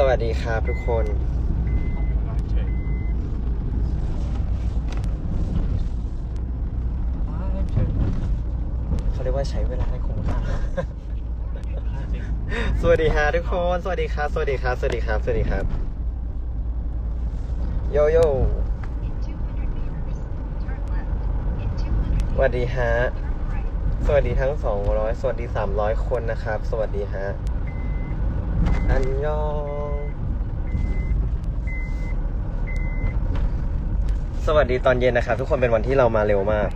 สวัสดีครับทุกคน เขาเรียกว่าใช้เวลาให้คุ้มค่าสวัสดีฮะทุกคน สวัสดีครับ สวัสดีครับ สวัสดีครับ สวัสดีครับ โยโย่สวัสดีฮะ สวัสดีทั้ง200สวัสดี300คนนะครับ สวัสดีฮะอันยอง สวัสดีตอนเย็นนะครับทุกคนเป็นวันที่เรามาเร็วมาก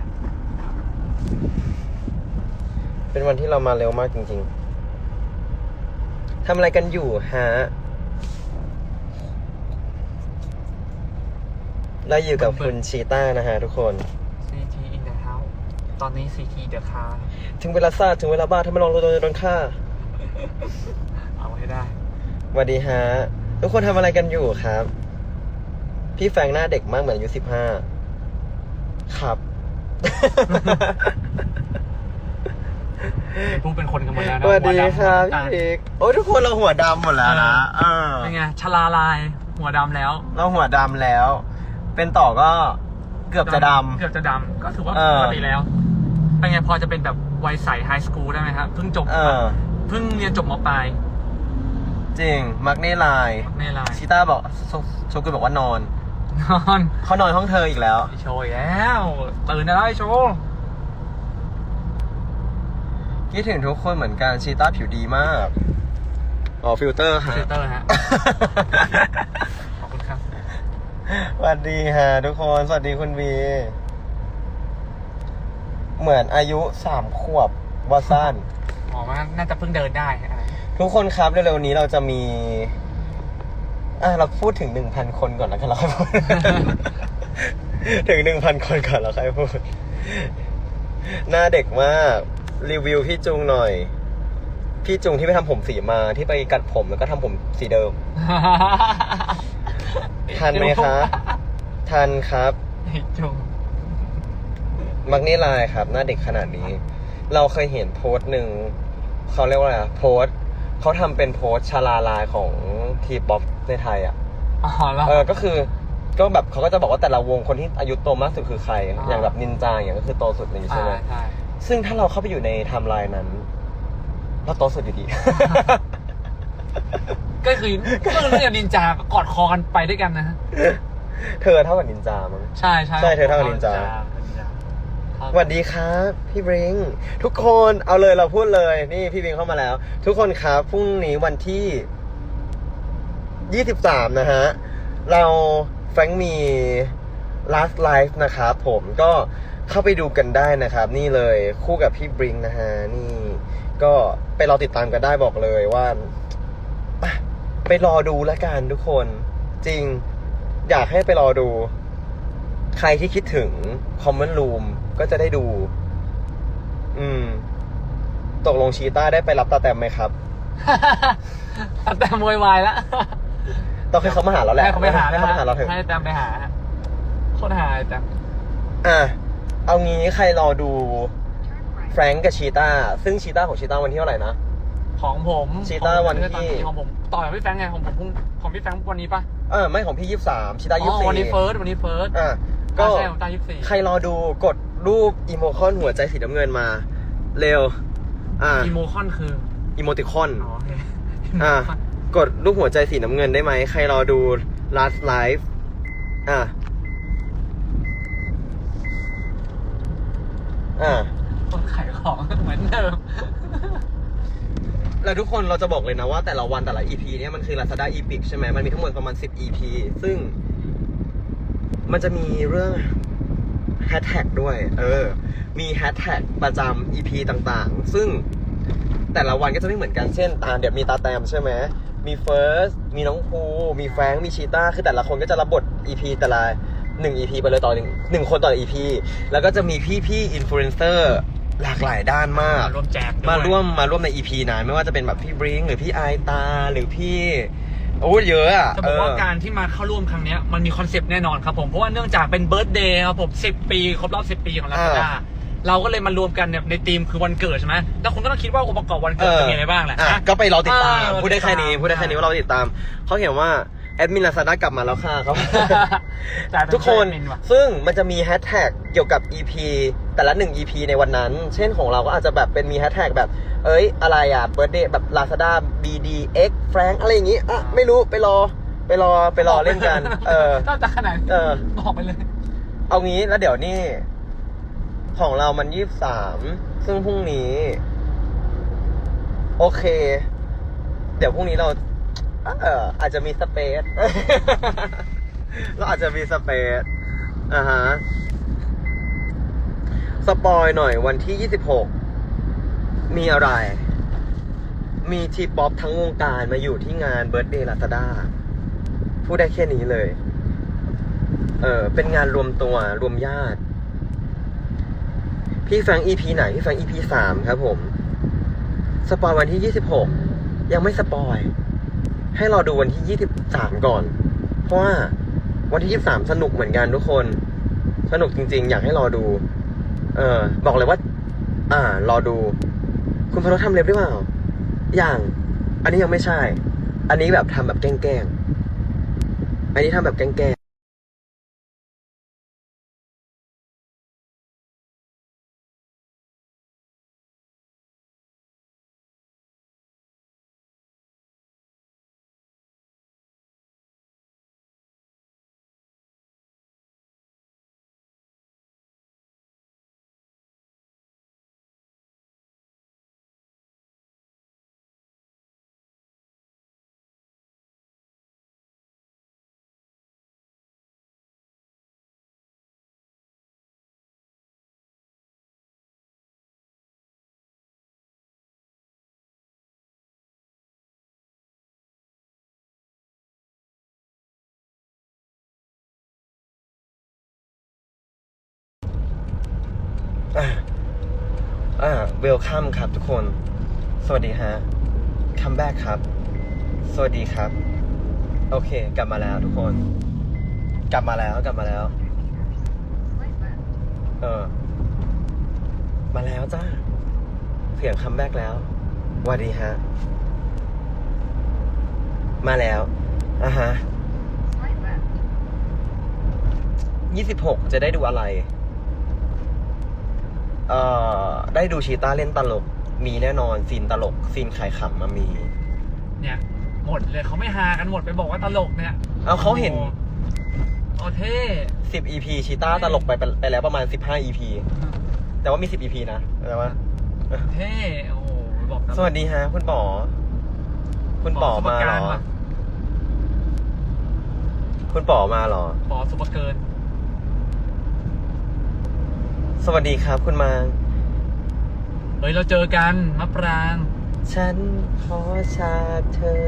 เป็นวันที่เรามาเร็วมากจริง ๆทำอะไรกันอยู่ฮะเราอยู่กับคุณชีต้านะฮะทุกคน CT in the house ตอนนี้ CT the car ถึงเวลาซาถึงเวลาบ้าถ้าไม่ลองโดนโดนฆ่าเอาให้ได้สวัสดีฮะทุกคนทำอะไรกันอยู่ครับ พี่แฟรงค์หน้าเด็กมากเหมือนอายุสิบห้าครับพวกเป็นคนกันหมดแล้วนะสวัสดีครับหัวดำพี่พิกโอ้ยทุกคนเราหัวดำหมดแล้วนะเออ เป็นไงชลาลายหัวดำแล้ว เราหัวดำแล้ว เป็นต่อก็เกือบจะดเกือบจะดำก็ถือว่าเออ ปกติแล้ว เป็นไงพอจะเป็นแบบวัยใสไฮสคูลได้ไหมครับเพิ่งจบำเออ เพิ่งเรียนจบมปลายจริง มักเน่ไลน์ในไลน์ชิต้าบอกโชโชกุนบอกว่านอน นอนเขานอนห้องเธออีกแล้ว ไอโชว์อีกแล้วตื่นได้แล้วไอโชว์คิดถึงทุกคนเหมือนกันชีต้าผิวดีมากอ๋อฟิลเตอร์ฮะเซเตอร์ฮะ ขอบคุณครับ สวัสดีฮะทุกคน สวัสดีคุณวีเหมือนอายุสามขวบวาสั้น หมอว่าน่าจะเพิ่งเดินได้อะไรทุกคนครับเร็วๆนี้เราจะมี อะเราพูดถึงหนึ่งพันคนก่อนแล้วกันเราค่อยพูด ถึงหนึ่งพันคนก่อนแล้วค่อยพูด หน้าเด็กมาก รีวิวพี่จุงหน่อย พี่จุงที่ไปทำผมสีมาที่ไปกัดผมแล้วก็ทำผมสีเดิม ทันไหมคะ ทันครับไอ้จุงมักนี่ลายครับ หน้าเด็กขนาดนี้ เราเคยเห็นโพสต์หนึ่งเขาเรียกว่าอะไรอะโพสต์ เขาทำเป็นโพสต์ชาลาลายของทีป๊อปในไทยอะ อ๋อแล้ว เออ ก็คือ ก็แบบเขาก็จะบอกว่าแต่ละวงคนที่อายุโตมากสุดคือใคร อ่า อย่างแบบนินจาอย่างเงี้ยก็คือโตสุดอย่างนี้ใช่อ่าไหมใช่ ซึ่งถ้าเราเข้าไปอยู่ในไทม์ไลน์นั้น เราโตสุดอยู่ดี ก็คือก็คือเรื่องนินจากอดคอกันไปด้วยกันนะฮะเธอเท่ากับนินจามั้ง ใช่ใช่ใช่เธอเท่ากับนินจา นินจา สวัสดีครับ พี่บริงทุกคนเอาเลยเราพูดเลย นี่พี่บริงเข้ามาแล้ว ทุกคนครับพรุ่งนี้วันที่ 23 นะฮะ เราแฟรงมี last life นะครับผมก็เข้าไปดูกันได้นะครับ นี่เลยคู่กับพี่บริงนะฮะ นี่ก็ไปรอติดตามกันได้บอกเลยว่า ไปรอดูแล้วกันทุกคน จริง อยากให้ไปรอดู ใครที่คิดถึง Common Room ก็จะได้ดู อืม ตกลงชีต้าได้ไปรับตาแตมไหมครับ ตัดแต่มวยวายแล้วต้องให้เขามาหาเราแหละให้เขาไปหาให้เขามาหาเราเถอะ ให้แตมไปหาฮะโคตรหาไอ้แตมอะ เอางี้ใครรอดูแฟรงก์กับชีต้า ซึ่งชีต้าของชีต้าวันที่เท่าไหร่นะ ของผมชีต้าวันที่ของผมต่อจากพี่แฟรงค์ไงของผมพรุ่งของพี่แฟรงค์วันนี้ปะเออไม่ของพี่ยี่สิบสามชีต้าอ๋ยี่อสิบสี่วันนี้เฟิร์สวันนี้เฟิร์สอะก็ใช่ผมตายี่สิบสี่ใครรอดูกด รูปอีโมคอนหัวใจสีน้ำเงินมา เร็ว อะอีโมคอนคืออีโมติคอน อ๋อโอเคอะกดรูปหัวใจสีน้ำเงินได้ไหม ใครรอดู last live อะอะคนขายของเหมือนเดิม แล้วทุกคนเราจะบอกเลยนะว่าแต่ละวันแต่ละ EP เนี่ยมันคือ Lazada Epic ใช่ไหมมันมีทั้งหมดประมาณ 10 EP ซึ่งมันจะมีเรื่อง แฮชแท็กด้วย เออ มีแฮชแท็กประจำ EP ต่างๆ ซึ่งแต่ละวันก็จะไม่เหมือนกัน เช่นอ่าเดี๋ยวมีตาแตมใช่ไหม มีเฟิร์ส มีน้องภู มีแฟรงค์มีชีต้าคือแต่ละคนก็จะรับบท EP แต่ละหนึ่ง EP ไปเลยต่อหนึ่งหนึ่งคนต่อ EP แล้วก็จะมีพี่ๆอินฟลูเอนเซอร์หลากหลายด้านมาก มาร่วมแจกด้วยมาร่วมมาร่วมใน EP นั้นไม่ว่าจะเป็นแบบพี่บริงหรือพี่ไอายตา หรือพี่ โอ้เยอะอะจะบอกว่าเออการที่มาเข้าร่วมครั้งเนี้ยมันมีคอนเซปต์แน่นอนครับผม เพราะว่าเนื่องจากเป็นเบิร์ตเดย์ครับผม10ปี ครบรอบ10ปีของลาซาด้าเราก็เลยมารวมกันเนี่ยในทีมคือวันเกิดใช่ไหมแล้วคุณก็ต้องคิดว่าองค์ประกอบวันเกิดจะมีอะไรบ้างแหละอะนะก็ไปรอติดตามเออพูดได้แค่นี้ติดตามพูดได้แค่นี้ว่าเราติดตาม เขาเขียนว่าแอดมินลาซาด้ากลับมาแล้วค่ะเขาจ่ายเป็นทุกคนแอดมิว่ะซึ่งมันจะมีแฮชแท็กเกี่ยวกับ EP แต่ละหนึ่ง EP ในวันนั้น เช่นของเราก็อาจจะแบบเป็นมีแฮชแท็กแบบ เอ้ย อะไรอะเบิร์ดเดย์แบบ Lazada BDX Frank อะไรอย่างงี้อะไม่รู้ไปรอไปรอไปรอเล่นกัน เออถ้าจะขนาดนี้เออบอกไปเลย เอางี้แล้วเดี๋ยวนี่ ของเรามันยี่สามซึ่งพรุ่งนี้ โอเค เดี๋ยวพรุ่งนี้เรา เอออาจจะมีสเปซเราอาจจะมีสเปซอ่าฮะ สปอยหน่อยวันที่ยี่สิบหกมีอะไร มีทีป๊อปทั้งวงการมาอยู่ที่งานเบิร์ d เดย์ลาซาด้าพูดได้แค่นี้เลย เออเป็นงานรวมตัวรวมญาติ พี่ฟรงค์ EP ไหน พี่ฟรงค์ EP สามครับผม สปอยวันที่ยี่สิบหกยังไม่สปอย ให้รอดูวันที่ยี่สิบสามก่อน เพราะว่าวันที่ยี่สามสนุกเหมือนกันทุกคน สนุกจริง ๆ อยากให้รอดู เออ บอกเลยว่า อ่า รอดู คุณพรสทำเล็บได้เปล่า อย่าง อันนี้ยังไม่ใช่ อันนี้แบบทำแบบแกล้งๆ อันนี้ทำแบบแกล้ง อ่าอ่าเวลคัมครับทุกคน สวัสดีฮะคัมแบ็กครับ สวัสดีครับ โอเค กลับมาแล้วทุกคน กลับมาแล้วกลับมาแล้ว เออ มาแล้วจ้าเสียงคัมแบ็กแล้วสวัสดีฮะ มาแล้วอะฮะยี่สิบหกจะได้ดูอะไร เอ่อได้ดูชีต้าเล่นตลก มีแน่นอนซีนตลกซีนขายขำมามี เนี่ย หมดเลยเขาไม่ฮากันหมดไปบอกว่าตลกเนี่ยเอาเขาเห็น โอ้เท่ 10 EP ชีต้าตลกไปไปไปแล้วประมาณ 15 EP แต่ว่ามี 10 EP นะแต่ว่า เท่ โอ้โหบอกนะสวัสดีฮะ คุณป๋อคุณป๋อมาเหรอ คุณป๋อมาเหรอปอสุปเกิน สวัสดีครับคุณมาง เฮ้ยเราเจอกันมะปรางฉันขอชาเธอ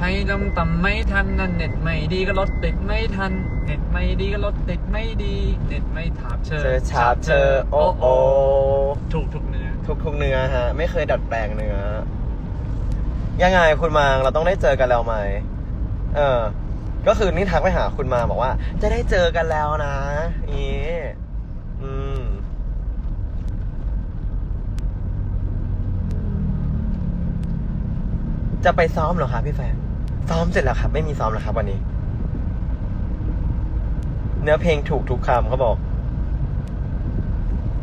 ให้ลงต่ำไม่ทันนั่นเน็ตไม่ดีก็รถติดไม่ทัน เน็ตไม่ดีก็รถติดไม่ดี เน็ตไม่ถาบเชอเจอชาเธอ โอโอถูกถูกเนื้อทุกทุกๆเนื้อฮะ ไม่เคยดัดแปลงเนื้อ ยังไงคุณมางเราต้องได้เจอกันแล้วไหม เออ ก็คือนี่ทักไปหาคุณมาบอกว่า จะได้เจอกันแล้วนะอีอืม จะไปซ้อมเหรอครับพี่แฟนซ้อมเสร็จแล้วครับ ไม่มีซ้อมแล้วครับ วันนี้ เนื้อเพลงถูกทุกคำเขาบอก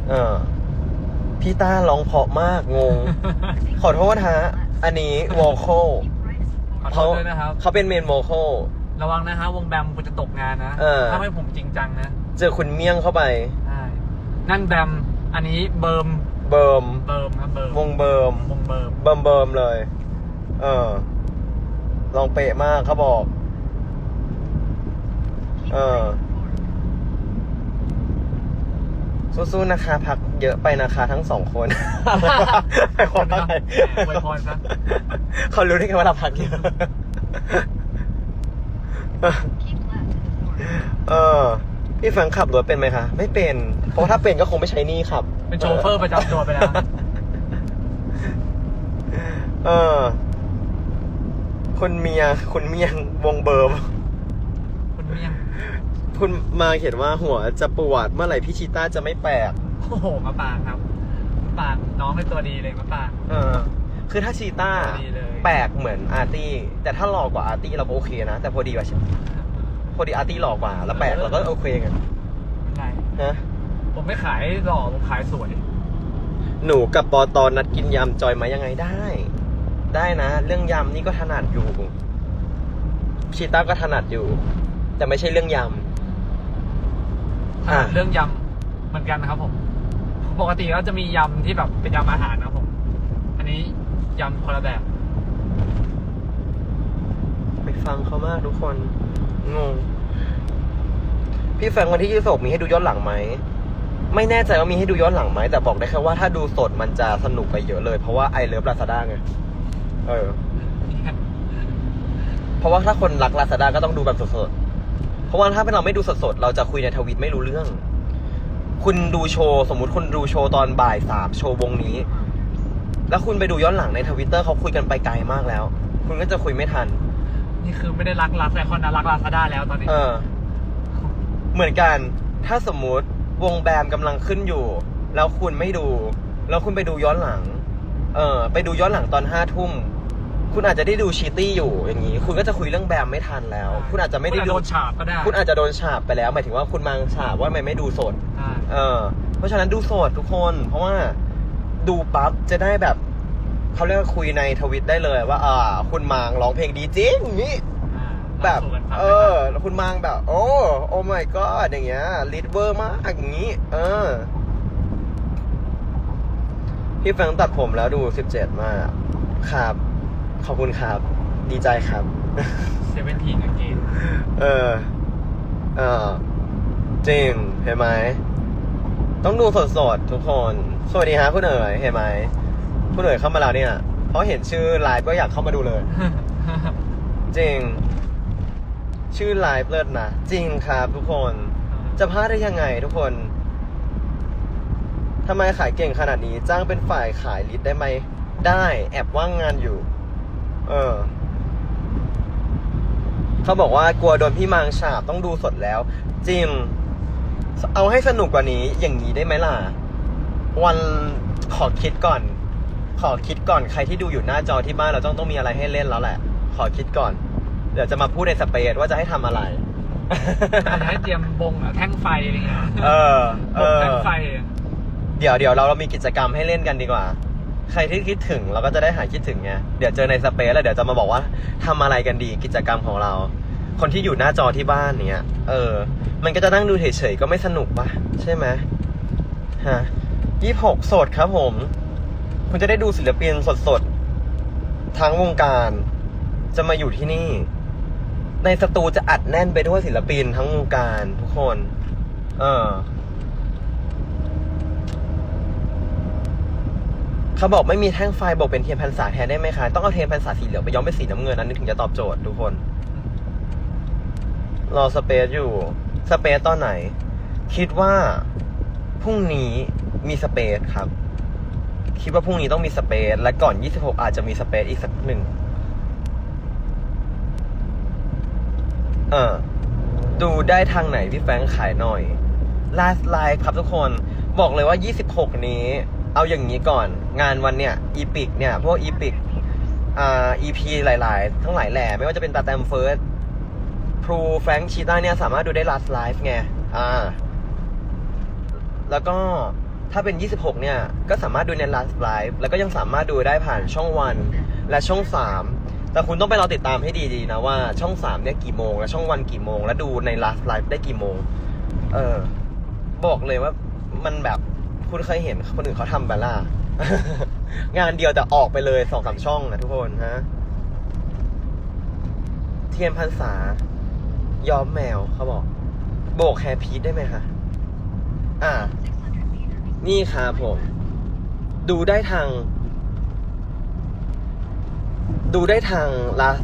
เออ พี่ต้าร้องเพราะมากงง ขอโทษฮะ อันนี้วอลโคขอโทเขาษด้วยนะครับ เขาเป็นเมนโวคอลระวังนะฮะวงแบมคุณจะตกงานนะเออ ถ้าไม่ผมจริงจังนะเจอคุณเมี่ยงเข้าไป ใช่นั่นแบมอันนี้เบิร์มเบิร์มเบิร์มครับเบิร์มวงเบิร์มวงเบิร์ม เบิร์มเบิร์มเลย เออ ลองเป๊ะมากเขาบอก เออ สู้ๆนะคะ พักเยอะไปนะคะทั้งสองคน ไปขอพักหน่อยอวยพรซะ เขารู้ได้ไงว่าเราพักเยอะ เออ พี่แฟรงค์ขับรถเป็นไหมคะ ไม่เป็น เพราะถ้าเป็นก็คงไม่ใช้หนี่ขับ เป็นโชเฟอร์ประจำตัวไปแล้ว เออ คุณเมียคุณเมียงวงเบิร์มคุณเมี่ยงคุณมาเขียนว่าหัวจะปวดเมื่อไหร่พี่ชิต้าจะไม่แปลกโอ้โอ้โหมาปางครับมาปางน้องเป็นตัวดีเลยมาปางเออ คือถ้าชีต้าดีเลยแปลกเหมือนอาร์ตี้ แต่ถ้าหล่อกว่าอาร์ตี้เราก็โอเคนะ แต่พอดีกว่าพอดีอาร์ตี้หล่อกว่า แล้วแปลกเราก็โอเคไงไม่ไรฮะ ผมไม่ขายหล่อผมขายสวย หนูกับปอตอนนัดกินยำจอยไหมยังไงได้ ได้นะ เรื่องยำนี่ก็ถนัดอยู่ชีต้าก็ถนัดอยู่ แต่ไม่ใช่เรื่องยอะเรื่องยำเหมือนกันนะครับ ผม ปกติก็จะมียำที่แบบเป็นยำอาหารนะครับผม อันนี้ยำคนละแบบำไปฟังเขามากทุกคน งง พี่แฟงวันที่ยี่สิบมีให้ดูย้อนหลังไหม ไม่แน่ใจว่ามีให้ดูย้อนหลังไหม แต่บอกได้แค่ว่าถ้าดูสดมันจะสนุกไปเยอะเลย เพราะว่าไอเลิฟลาซาด้าไง เออ เพราะว่าถ้าคนรักลาซาด้าก็ต้องดูแบบสดๆ เพราะว่าถ้าเป็นเราไม่ดูสดๆ เราจะคุยในทวิตไม่รู้เรื่อง คุณดูโชว์ สมมุติคุณดูโชว์ตอนบ่ายสามโชว์วงนี้ แล้วคุณไปดูย้อนหลังในทวิตเตอร์เขาคุยกันไปไกลมากแล้ว คุณก็จะคุยไม่ทัน นี่คือไม่ได้รักรักแต่คนนะรักลาซาด้าแล้วตอนนี้ เออ เหมือนกัน ถ้าสมมุติวงแบมกำลังขึ้นอยู่ แล้วคุณไม่ดู แล้วคุณไปดูย้อนหลัง เออไปดูย้อนหลังตอนห้าทุ่ม คุณอาจจะได้ดูชีตี้อยู่อย่างนี้ คุณก็จะคุยเรื่องแบมไม่ทันแล้ว คุณอาจจะไม่ได้คุณอาจดูโดนฉาบก็ได้คุณอาจจะโดนฉาบไปแล้ว หมายถึงว่าคุณมังฉาบว่าทำไมไม่ดูสดอ่าเออเพราะฉะนั้นดูสดทุกคน เพราะว่าดูปั๊บจะได้แบบเขาเรียกว่าคุยในทวิตได้เลยว่า อ่า คุณมังร้องเพลงดีจริงอย่างนี้ อ่าแบบสู่กันฟังเออแล้วคุณมังแบบ โอ้ โอ้ my god อย่างเงี้ยลิดเวอร์มากอย่างงี้ เออ พี่แฟงตัดผมแล้วดูสิบเจ็ดมากครับขอบคุณครับ ดีใจครับ เซเว่นทีนกางเกงเออ เออจริงเห็นไหม ต้องดูสดๆ ทุกคน สวัสดีฮะคุณเอ๋ยเห็นไหมคุณเอ๋ยเข้ามาแล้วเนี่ย เพราะเห็นชื่อไลฟ์ก็อยากเข้ามาดูเลย จริง ชื่อไลฟ์เลิศนะ จริงครับทุกคน จะพลาดได้ยังไงทุกคน ทำไมขายเก่งขนาดนี้ จ้างเป็นฝ่ายขายลิสต์ได้ไหม ได้ แอบว่างงานอยู่ เออ เขาบอกว่ากลัวโดนพี่มังฉาบต้องดูสดแล้ว จริง เอาให้สนุกกว่านี้ อย่างนี้ได้ไหมล่ะ วันขอคิดก่อน ขอคิดก่อนใครที่ดูอยู่หน้าจอที่บ้านเราต้องต้องมีอะไรให้เล่นแล้วแหละ ขอคิดก่อน เดี๋ยวจะมาพูดในสเปซว่าจะให้ทำอะไรอาจจะให้เตรียมบงอะแท่งไฟอะไรเงี้ยเออเอบงอแท่งไฟ เดี๋ยวเดี๋ยวเราเรามีกิจกรรมให้เล่นกันดีกว่า ใครที่คิดถึงเราก็จะได้หายคิดถึงไงเดี๋ยวเจอในสเปซแล้วเดี๋ยวจะมาบอกว่าทำอะไรกันดีกิจกรรมของเรา คนที่อยู่หน้าจอที่บ้านเนี้ยเออ มันก็จะนั่งดูเฉยๆก็ไม่สนุกปะใช่ไหมฮะยี่หกสดครับผม คุณจะได้ดูศิลปินสดๆทั้งวงการจะมาอยู่ที่นี่ ในสตูจะอัดแน่นไปด้วยศิลปินทั้งวงการทุกคน เออ เขาบอกไม่มีแท่งไฟบอกเป็นเทียนพรรษาแทนได้ไหมคะ ต้องเอาเทียนพรรษาสีเหลืองไปย้อมเป็นสีน้ำเงินอันนี้ถึงจะตอบโจทย์ทุกคน รอสเปซอยู่ สเปซตอนไหน คิดว่าพรุ่งนี้มีสเปซครับ คิดว่าพรุ่งนี้ต้องมีสเปซและก่อน 26 อาจจะมีสเปซอีกสักหนึ่งเออดูได้ทางไหนพี่แฟงค์ขายหน่อย last live ครับทุกคน บอกเลยว่า 26 นี้ เอาอย่างนี้ก่อน งานวันเนี่ยอีพิกเนี่ยพวกอีพิกอ่า EP หลาย ๆ ทั้งหลายแหล่ไม่ว่าจะเป็นตาแตมเฟิร์สพรูแฟรงค์ชีต้าเนี่ยสามารถดูได้ last live ไงอ่าแล้วก็ถ้าเป็น 26 เนี่ย ก็สามารถดูใน last live แล้วก็ยังสามารถดูได้ผ่านช่องวันและช่อง 3 แต่คุณต้องไปรอติดตามให้ดี ๆ นะว่าช่อง 3 เนี่ยกี่โมง และช่องวันกี่โมง และดูใน last live ได้กี่โมง เออ บอกเลยว่ามันแบบ คุณเคยเห็นคนอื่นเขาทำไปล่ะงานเดียวแต่ออกไปเลยสองสามช่องนะทุกคนฮะ เทียนพรรษาย้อมแมวเขาบอก โบกแฮร์พีทได้ไหมคะอ่า นี่ครับผม ดูได้ทาง ดูได้ทาง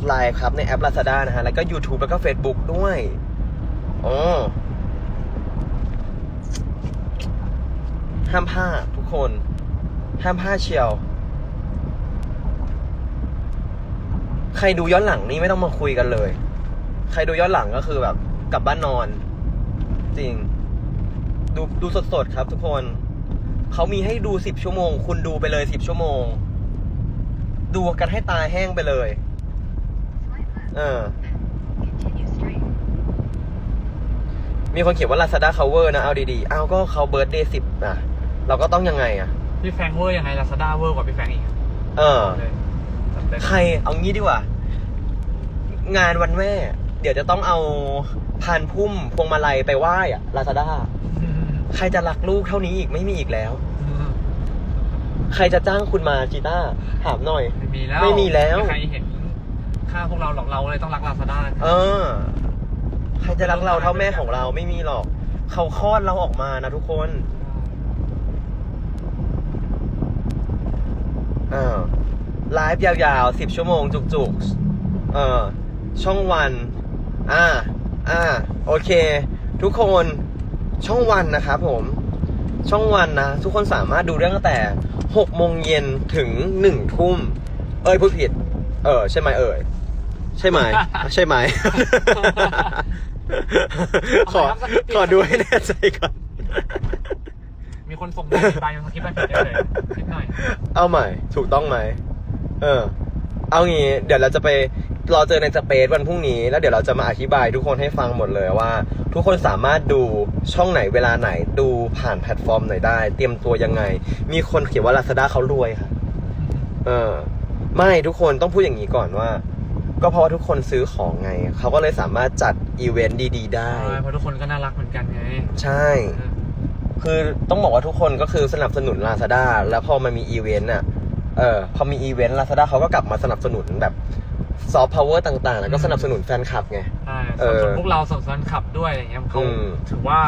ไลน์ครับในแอป Lazada นะฮะ แล้วก็ YouTube แล้วก็ Facebook ด้วยอ๋อ ห้ามพลาดทุกคน ห้ามพลาดเชียว ใครดูย้อนหลังนี่ไม่ต้องมาคุยกันเลย ใครดูย้อนหลังก็คือแบบกลับบ้านนอน จริง ดูดูสดๆครับทุกคน เขามีให้ดูสิบชั่วโมง คุณดูไปเลยสิบชั่วโมง ดูกันให้ตาแห้งไปเลย เออมีคนเขียนว่า Lazada cover นะ เอาดีๆ เอาก็เขาเบิร์ดเดย์สิบนะ เราก็ต้องยังไงอะ พี่แฟรงค์เวอร์ยังไงลาซาด้าเวอร์กว่าพี่แฟรงค์อีกเออ เลยจัดเต็มใครเอางี้ดีกว่า งานวันแม่ เดี๋ยวจะต้องเอาพานพุ่มพวงมาลัยไปไหว้อะลาซาด้าอืมใครจะรักลูกเท่านี้อีกไม่มีอีกแล้ว อืมใครจะจ้างคุณมาจีต้าถามหน่อย ไม่มีแล้วไม่มีแล้ว ใครเห็นค่าพวกเราหรอกเราเลยต้องรักลาซาด้าเออ ใครจะรักเราเท่าแม่ของเราไม่มีหรอก เขาคลอดเราออกมานะทุกคน เออไลฟ์ยาวๆสิบชั่วโมงจุกๆ เออช่องวัน อ่า อ่า โอเค ทุกคนช่องวันนะครับผม ช่องวันนะ ทุกคนสามารถดูได้ตั้งแต่หกโมงเย็นถึงหนึ่งทุ่ม เอ้ยพูดผิด เออ ใช่ไหมเอ่ยใช่ไหม ใช่ไหม ขอขอดูให้แน่ใจก่อนมี คนส่งมาไปยังสคริปต์ไปผิดได้เลยนิดหน่อยเอาใหม่ ถูกต้องไหม เออ เอางี้ เดี๋ยวเราจะไปรอเจอในสเปซวันพรุ่งนี้ แล้วเดี๋ยวเราจะมาอธิบายทุกคนให้ฟังหมดเลยว่า ทุกคนสามารถดูช่องไหนเวลาไหนดูผ่านแพลตฟอร์มไหนได้ เตรียมตัวยังไง มีคนเขียนว่า Lazada เขารวยค่ะ เออ ไม่ทุกคนต้องพูดอย่างนี้ก่อนว่า ก็เพราะว่าทุกคนซื้อของไง เขาก็เลยสามารถจัดอีเวนต์ดี ๆ ได้ ใช่เพราะทุกคนก็น่ารักเหมือนกันไงใช่ คือต้องบอกว่าทุกคนก็คือสนับสนุน Lazada แล้วพอมันมีอีเวนต์อะเออพอมีอีเวนต์ Lazada เขาก็กลับมาสนับสนุนแบบซอฟต์พาวเวอร์ต่างๆ แล้วก็สนับสนุนแฟนคลับไง ใช่เออส่วนพวกเราส่งสันขับด้วยอะไรเงี้ยเขาอืม ถือว่า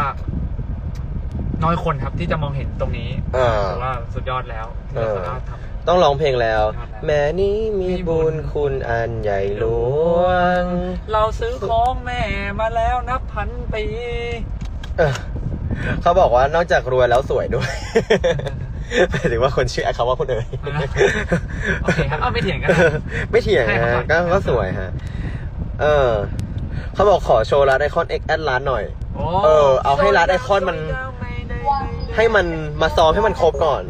น้อยคนครับที่จะมองเห็นตรงนี้อ่า ถือว่าสุดยอดแล้วที่เออเราสามารถทำ ต้องร้องเพลงแล้วยอดแล้วแม่นี้มีบุญคุณอันใหญ่หลวง เราซื้อของแม่มาแล้วนับพันปี เออ เขาบอกว่านอกจากรวยแล้วสวยด้วยหมายถึงว่าคนชื่อเขาว่าคนเอ่ยโอเคครับเอาไม่เถียงกันไม่เถียงให้เขาฮะก่อนก็ก็สวยฮะ เออ เขาบอกขอโชว์ร้านไอคอน X แอดร้านหน่อยโอ้เออ เอาให้ร้านไอคอนมัน ให้มันมาซ้อมให้มันครบก่อน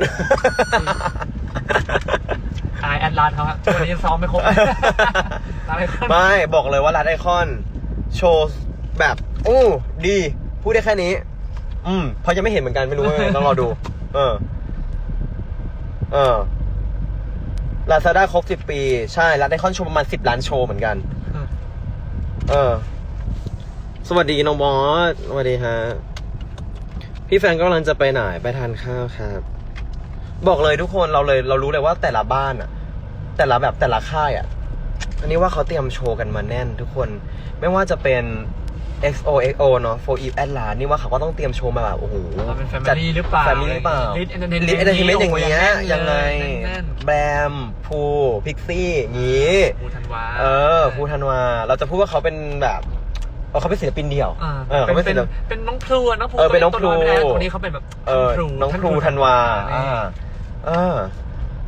อายแอดลานเขาครับวันนี้ซ้อมไม่ครบร้านไอคอนไม่บอกเลยว่าร้านไอคอน โชว์แบบอู้ดี พูดได้แค่นี้ อืมเพราะยังไม่เห็นเหมือนกันไม่รู้ว่าไงต้องรอดู เออ เออลาซาด้าครบสิบปี ใช่ร้านไอคอนโชว์ประมาณสิบล้านโชว์เหมือนกัน เออ สวัสดีน้องบอสสวัสดีฮะ พี่แฟนก็กำลังจะไปไหนไปทานข้าวครับ บอกเลยทุกคนเราเลย เรารู้เลยว่าแต่ละบ้านอะแต่ละแบบแต่ละค่ายอะอันนี้ว่าเขาเตรียมโชว์กันมาแน่นทุกคน ไม่ว่าจะเป็น XO XO เนาะ for Eve at last นี่ว่าเขาก็ต้องเตรียมโชว์มาแบบโอ้โหเราเป็นแฟมิลี่หรือเปล่าแฟมิลี่หรือเปล่าลิทเอนเตอร์เทนลิทเอนเตอร์เทนเมนต์อย่างเงี้ยยัยังไงแน่นแบมพูพิกซี่อย่างงี้ๆภูธันวาเออภูธันวา เราจะพูดว่าเขาเป็นแบบเออเขาเป็นศิลปินเดี่ยวอ่าเออเขาเป็เป็นนเป็ศินลปินเป็นน้องพลูอะน้องพลูเออเป็นน้องตัวอยพลูไม่ได้ตัวนี้เขาเป็นแบบเออพลูน้องพลูท่าธันวานี่อ่าเออ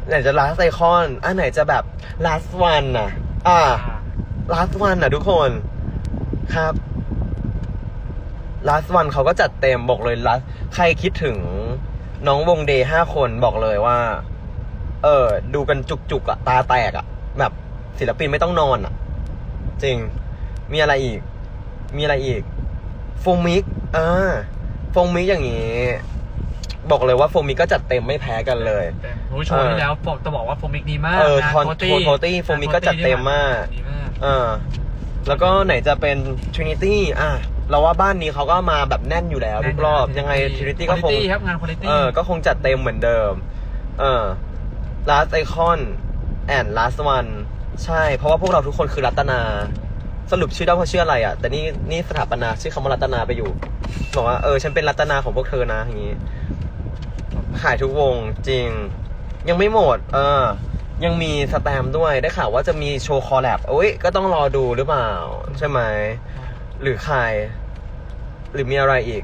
ไหนจะ last icon อันไหนจะแบบ last one อะอ่า last one อะทุกคนครับ last one เขาก็จัดเต็มบอกเลย last ใครคิดถึงน้องวงเดย์ห้าคนบอกเลยว่า เออ ดูกันจุกๆอะตาแตกอะแบบศิลปินไม่ต้องนอนอะจริง มีอะไรอีก มีอะไรอีกโฟมิกอ่าโฟมิกอย่างนี้ บอกเลยว่าโฟมิกก็จัดเต็มไม่แพ้กันเลยแต่โอ้ยโชว์ที่แล้วผมจะบอกว่าโฟมิกดีมากเอองานทอนโทตี้โทตี้โฟมิกก็จัดเต็มมาก ดีมากอ่าแล้วก็ไหนจะเป็น Trinity อะเราว่าบ้านนี้เขาก็มาแบบแน่นอยู่แล้วทุกรอบ ยังไง Trinity ก็คง Quality ครับงานคุณภาพเออก็คงจัดเต็มเหมือนเดิม เออ last icon and last one ใช่ เพราะว่าพวกเราทุกคนคือรัตนา สรุปชื่อด้อมเขาชื่ออะไรอะ แต่นี่นี่สถาปนาชื่อคำว่ารัตนาไปอยู่ บอกว่าเออฉันเป็นรัตนาของพวกเธอนะอย่างนี้ ขายทุกวงจริง ยังไม่หมด เออ ยังมีสแตมป์ด้วยได้ข่าวว่าจะมีโชว์คอลแลบโอ้ยก็ต้องรอดูหรือเปล่า ใช่ไหม หรือใครหรือมีอะไรอีก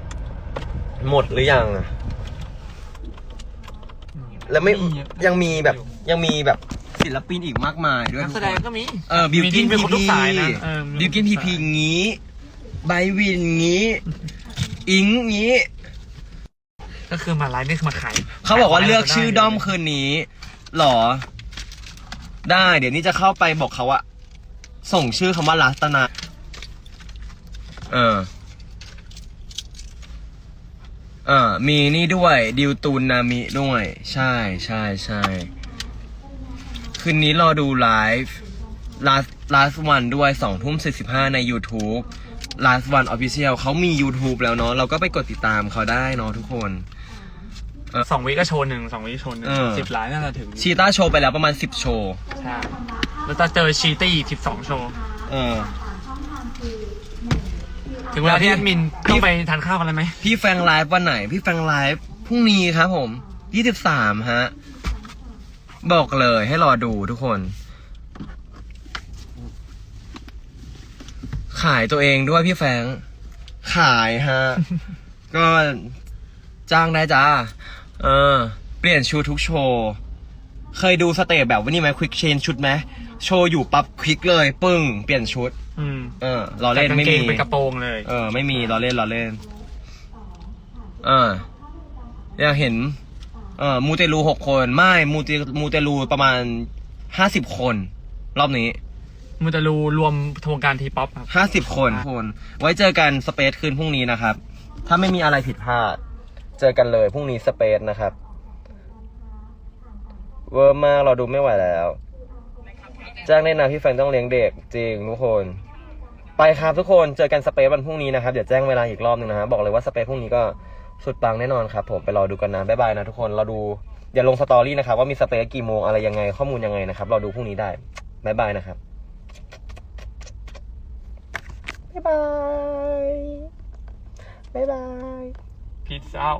หมดหรือยังแล้วไม่ยังมีแบบยังมีแบบศิลปินอีกมากมายด้วยนักทุแสกดคงนก็มี เออบิวกินมีพีคนทุพีกสายนะเออมีบิวกินพีพีงี้ไบวินงี้ อิงงี้ ก็คือมาไลฟ์นี่คือมาขายเขาบอกว่าเลือกชื่อด้อมคืคืนนี้หรอ ได้ เดี๋ยวนี้จะเข้าไปบอกเขาว่า ส่งชื่อคำว่ารัตนา เออ เออ มีนี่ด้วย ดิวตูนนามิด้วย ใช่ใช่ใช่คืนนี้รอดูไลฟ์ last last one ด้วยสองทุ่มสี่สิบห้าใน YouTube last one official เขามี YouTube แล้วเนาะ เราก็ไปกดติดตามเขาได้เนาะทุกคน สองวิก็โชว์หนึ่งสองวิโชว์หนึ่งเออ สิบล้านน่าจะถึงชีต้าโชว์ไปแล้วประมาณ10โชว์ ใช่แล้วจะเจอชีตี้อีกสิบสองโชว์ เออ ถึงเวลาที่แอดมินพี่ต้องไปทานข้าวกันแล้วไหมพี่แฟงไลฟ์วันไหน พี่แฟงไลฟ์พรุ่งนี้ครับผม23ฮะ บอกเลยให้รอดูทุกคน ขายตัวเองด้วยพี่แฟง ขายฮะ ก็จ้างได้จ้า เออ เปลี่ยนชุดทุกโชว์ เคยดูสเตจแบบว่านี่ไหมควิกเชนชุดไหม โชว์อยู่ปั๊บควิกเลย ปึ้ง เปลี่ยนชุด อืมเออรอเล่นจากกางไม่เกมีงเป็นกระโปรงเลย เออ ไม่มีรอเล่นรอเล่นเอออยากเห็น เออมูเตลูหกคน ไม่มูเตมูเตลูประมาณห้าสิบคน รอบนี้มูตาลูรวมวงการทีป๊อปครับห้าสิบคนคน ไว้เจอกันสเปซคืนพรุ่งนี้นะครับ ถ้าไม่มีอะไรผิดพลาด เจอกันเลยพรุ่งนี้สเปซนะครับ เวอร์มากเราดูไม่ไหวแล้ว จ้างได้นะพี่แฟนต้องเลี้ยงเด็กจริงทุกคน ไปครับทุกคนเจอกันสเปซวันพรุ่งนี้นะครับ เดี๋ยวแจ้งเวลาอีกรอบหนึ่งนะฮะบอกเลยว่าสเปซพรุ่งนี้ก็สุดปังแน่นอนครับ ผมไปรอดูกันนะบ๊ายบายนะทุกคนเราดูอย่าลงสตอรี่นะครับว่ามีสเปซกี่โมงอะไรยังไงข้อมูลยังไงนะครับเราดูพรุ่งนี้ได้บ๊ายบายนะครับบ๊ายบายบ๊ายบายพีซเอา